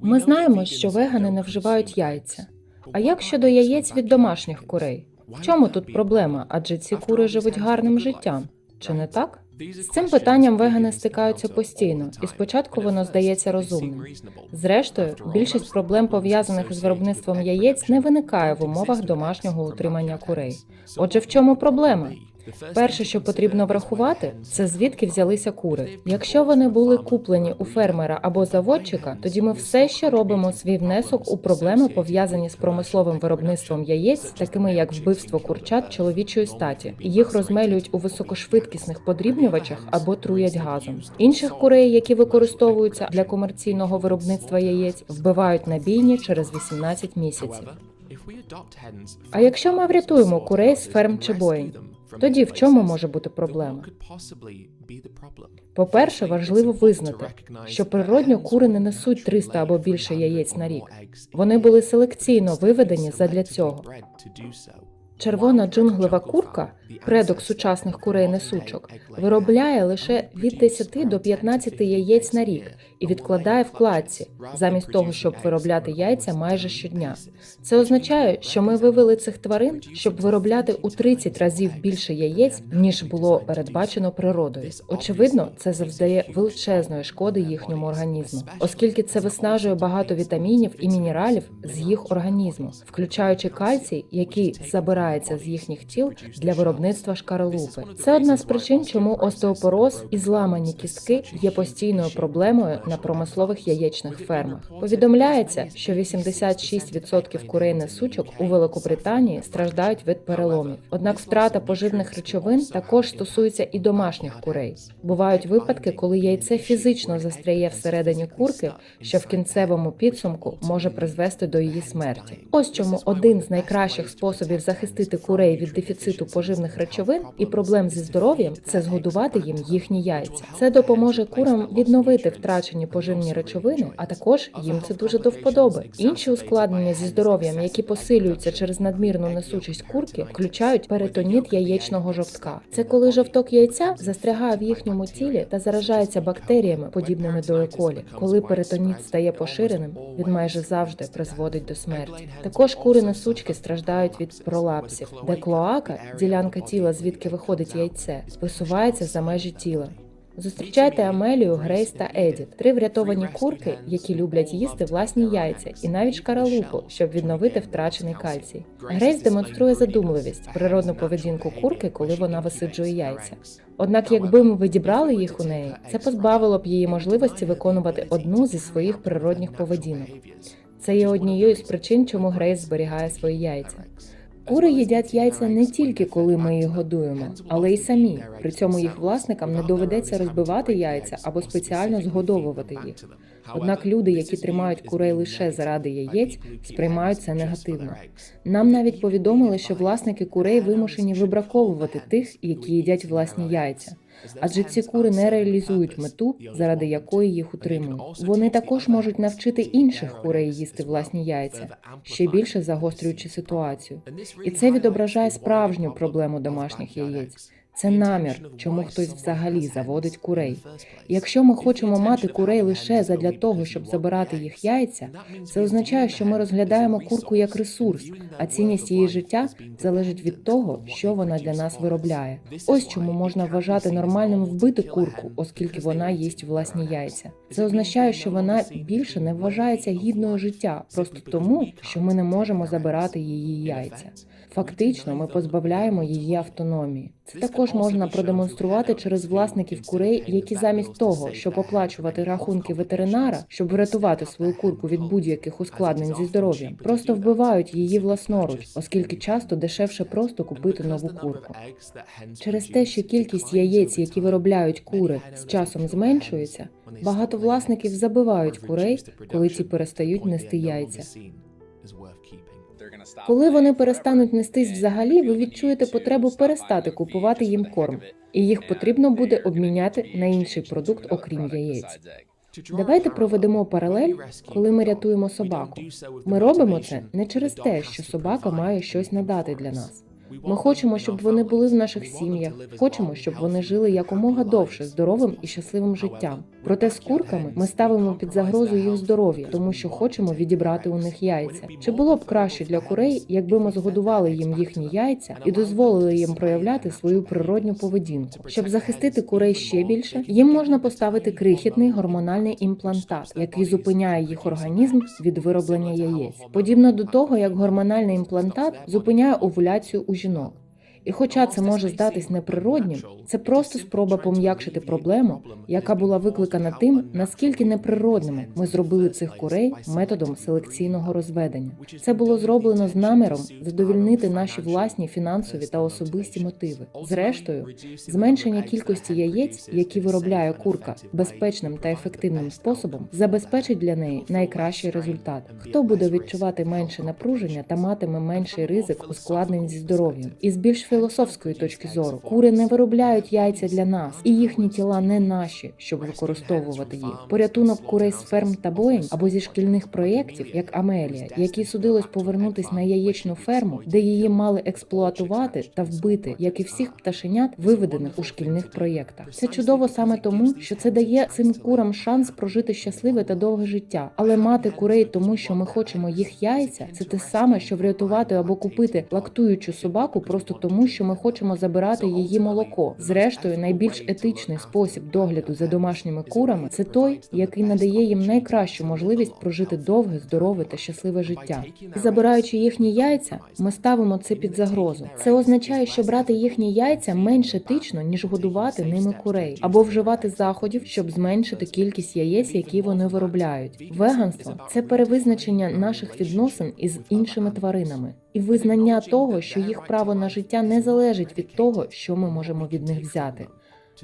Ми знаємо, що вегани не вживають яйця. А як щодо яєць від домашніх курей? В чому тут проблема? Адже ці кури живуть гарним життям. Чи не так? З цим питанням вегани стикаються постійно, і спочатку воно здається розумним. Зрештою, більшість проблем пов'язаних з виробництвом яєць не виникає в умовах домашнього утримання курей. Отже, в чому проблема? Перше, що потрібно врахувати, це звідки взялися кури. Якщо вони були куплені у фермера або заводчика, тоді ми все ще робимо свій внесок у проблеми, пов'язані з промисловим виробництвом яєць, такими як вбивство курчат чоловічої статі. Їх розмелюють у високошвидкісних подрібнювачах або труять газом. Інших курей, які використовуються для комерційного виробництва яєць, вбивають на бійні через 18 місяців. А якщо ми врятуємо курей з ферм чи боїнь, тоді в чому може бути проблема? По-перше, важливо визнати, що природньо кури не несуть 300 або більше яєць на рік. Вони були селекційно виведені задля цього. Червона джунглева курка, предок сучасних курей несучок, виробляє лише від 10 до 15 яєць на рік і відкладає в кладці, замість того, щоб виробляти яйця майже щодня. Це означає, що ми вивели цих тварин, щоб виробляти у 30 разів більше яєць, ніж було передбачено природою. Очевидно, це завдає величезної шкоди їхньому організму, оскільки це виснажує багато вітамінів і мінералів з їх організму, включаючи кальцій, який забирається з їхніх тіл для виробництва шкаралупи. Це одна з причин, чому остеопороз і зламані кістки є постійною проблемою на промислових яєчних фермах. Повідомляється, що 86% курей несучок у Великобританії страждають від переломів. Однак втрата поживних речовин також стосується і домашніх курей. Бувають випадки, коли яйце фізично застряє всередині курки, що в кінцевому підсумку може призвести до її смерті. Ось чому один з найкращих способів захистити курей від дефіциту поживних речовин і проблем зі здоров'ям це згодувати їм їхні яйця. Це допоможе курам відновити втрачені поживні речовини, а також їм це дуже до вподоби. Інші ускладнення зі здоров'ям, які посилюються через надмірну несучість курки, включають перитоніт яєчного жовтка. Це коли жовток яйця застрягає в їхньому тілі та заражається бактеріями, подібними до еколі. Коли перитоніт стає поширеним, він майже завжди призводить до смерті. Також кури несучки страждають від пролапсів, де клоака, ділянка тіла, звідки виходить яйце, висувається за межі тіла. Зустрічайте Амелію, Грейс та Едіт, три врятовані курки, які люблять їсти власні яйця і навіть шкаралупу, щоб відновити втрачений кальцій. Грейс демонструє задумливість, природну поведінку курки, коли вона висиджує яйця. Однак, якби ми відібрали їх у неї, це позбавило б її можливості виконувати одну зі своїх природних поведінок. Це є однією з причин, чому Грейс зберігає свої яйця. Кури їдять яйця не тільки коли ми їх годуємо, але й самі. При цьому їх власникам не доведеться розбивати яйця або спеціально згодовувати їх. Однак люди, які тримають курей лише заради яєць, сприймають це негативно. Нам навіть повідомили, що власники курей вимушені вибраковувати тих, які їдять власні яйця. Адже ці кури не реалізують мету, заради якої їх утримують. Вони також можуть навчити інших курей їсти власні яйця, ще більше загострюючи ситуацію. І це відображає справжню проблему домашніх яєць. Це намір, чому хтось взагалі заводить курей. Якщо ми хочемо мати курей лише задля того, щоб забирати їх яйця, це означає, що ми розглядаємо курку як ресурс, а цінність її життя залежить від того, що вона для нас виробляє. Ось чому можна вважати нормальним вбити курку, оскільки вона їсть власні яйця. Це означає, що вона більше не вважається гідною життя, просто тому, що ми не можемо забирати її яйця. Фактично, ми позбавляємо її автономії. Це також можна продемонструвати через власників курей, які замість того, щоб оплачувати рахунки ветеринара, щоб врятувати свою курку від будь-яких ускладнень зі здоров'ям, просто вбивають її власноруч, оскільки часто дешевше просто купити нову курку. Через те, що кількість яєць, які виробляють кури, з часом зменшується, багато власників забивають курей, коли ті перестають нести яйця. Коли вони перестануть нестись взагалі, ви відчуєте потребу перестати купувати їм корм, і їх потрібно буде обміняти на інший продукт, окрім яєць. Давайте проведемо паралель, коли ми рятуємо собаку. Ми робимо це не через те, що собака має щось надати для нас. Ми хочемо, щоб вони були в наших сім'ях. Хочемо, щоб вони жили якомога довше здоровим і щасливим життям. Проте з курками ми ставимо під загрозу їх здоров'я, тому що хочемо відібрати у них яйця. Чи було б краще для курей, якби ми згодували їм їхні яйця і дозволили їм проявляти свою природню поведінку? Щоб захистити курей ще більше, їм можна поставити крихітний гормональний імплантат, який зупиняє їх організм від вироблення яєць, подібно до того, як гормональний імплантат зупиняє овуляцію у жінок. І хоча це може здатись неприроднім, це просто спроба пом'якшити проблему, яка була викликана тим, наскільки неприродними ми зробили цих курей методом селекційного розведення. Це було зроблено з наміром задовільнити наші власні фінансові та особисті мотиви. Зрештою, зменшення кількості яєць, які виробляє курка, безпечним та ефективним способом, забезпечить для неї найкращий результат. Хто буде відчувати менше напруження та матиме менший ризик ускладнень зі здоров'ям? І з більш філософської точки зору, кури не виробляють яйця для нас, і їхні тіла не наші, щоб використовувати їх. Порятунок курей з ферм та боєнь або зі шкільних проєктів, як Амелія, якій судилось повернутись на яєчну ферму, де її мали експлуатувати та вбити, як і всіх пташенят, виведених у шкільних проєктах. Це чудово саме тому, що це дає цим курам шанс прожити щасливе та довге життя. Але мати курей, тому що ми хочемо їх яйця, це те саме, що врятувати або купити лактуючу собаку просто тому, що ми хочемо забирати її молоко. Зрештою, найбільш етичний спосіб догляду за домашніми курами це той, який надає їм найкращу можливість прожити довге, здорове та щасливе життя. Забираючи їхні яйця, ми ставимо це під загрозу. Це означає, що брати їхні яйця менш етично, ніж годувати ними курей, або вживати заходів, щоб зменшити кількість яєць, які вони виробляють. Веганство це перевизначення наших відносин із іншими тваринами і визнання того, що їх право на життя не залежить від того, що ми можемо від них взяти.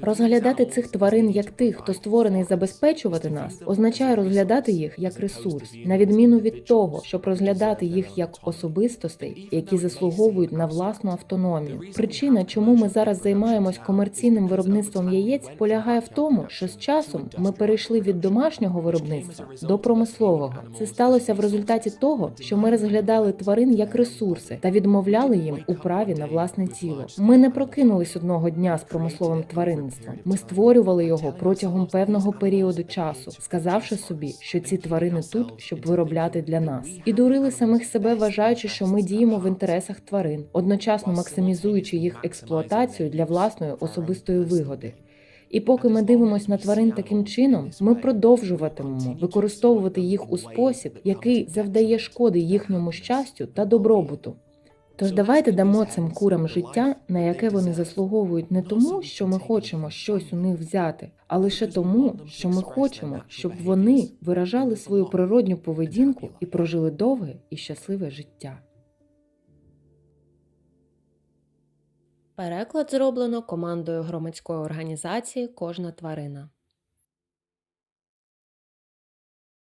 Розглядати цих тварин як тих, хто створений забезпечувати нас, означає розглядати їх як ресурс, на відміну від того, щоб розглядати їх як особистостей, які заслуговують на власну автономію. Причина, чому ми зараз займаємось комерційним виробництвом яєць, полягає в тому, що з часом ми перейшли від домашнього виробництва до промислового. Це сталося в результаті того, що ми розглядали тварин як ресурси та відмовляли їм у праві на власне тіло. Ми не прокинулись одного дня з промисловим тваринництвом. Ми створювали його протягом певного періоду часу, сказавши собі, що ці тварини тут, щоб виробляти для нас, і дурили самих себе, вважаючи, що ми діємо в інтересах тварин, одночасно максимізуючи їх експлуатацію для власної особистої вигоди. І поки ми дивимося на тварин таким чином, ми продовжуватимемо використовувати їх у спосіб, який завдає шкоди їхньому щастю та добробуту. Тож давайте дамо цим курам життя, на яке вони заслуговують не тому, що ми хочемо щось у них взяти, а лише тому, що ми хочемо, щоб вони виражали свою природню поведінку і прожили довге і щасливе життя. Переклад зроблено командою громадської організації Кожна тварина.